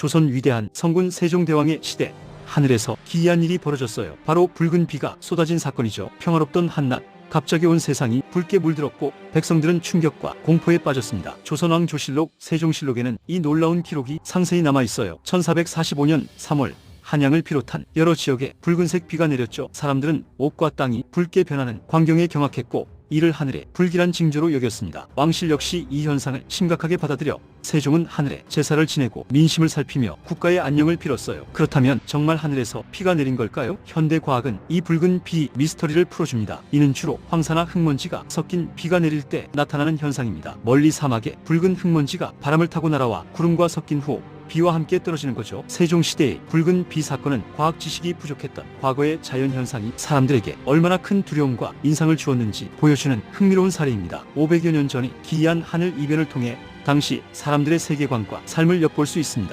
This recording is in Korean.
조선 위대한 성군 세종대왕의 시대 하늘에서 기이한 일이 벌어졌어요. 바로 붉은 비가 쏟아진 사건이죠. 평화롭던 한낮 갑자기 온 세상이 붉게 물들었고 백성들은 충격과 공포에 빠졌습니다. 조선왕 조실록 세종실록에는 이 놀라운 기록이 상세히 남아 있어요. 1445년 3월 한양을 비롯한 여러 지역에 붉은색 비가 내렸죠. 사람들은 옷과 땅이 붉게 변하는 광경에 경악했고 이를 하늘의 불길한 징조로 여겼습니다. 왕실 역시 이 현상을 심각하게 받아들여 세종은 하늘에 제사를 지내고 민심을 살피며 국가의 안녕을 빌었어요. 그렇다면 정말 하늘에서 피가 내린 걸까요? 현대 과학은 이 붉은 비 미스터리를 풀어줍니다. 이는 주로 황사나 흙먼지가 섞인 비가 내릴 때 나타나는 현상입니다. 멀리 사막에 붉은 흙먼지가 바람을 타고 날아와 구름과 섞인 후 비와 함께 떨어지는 거죠. 세종시대의 붉은 비 사건은 과학 지식이 부족했던 과거의 자연 현상이 사람들에게 얼마나 큰 두려움과 인상을 주었는지 보여주는 흥미로운 사례입니다. 500여 년 전의 기이한 하늘 이변을 통해 당시 사람들의 세계관과 삶을 엿볼 수 있습니다.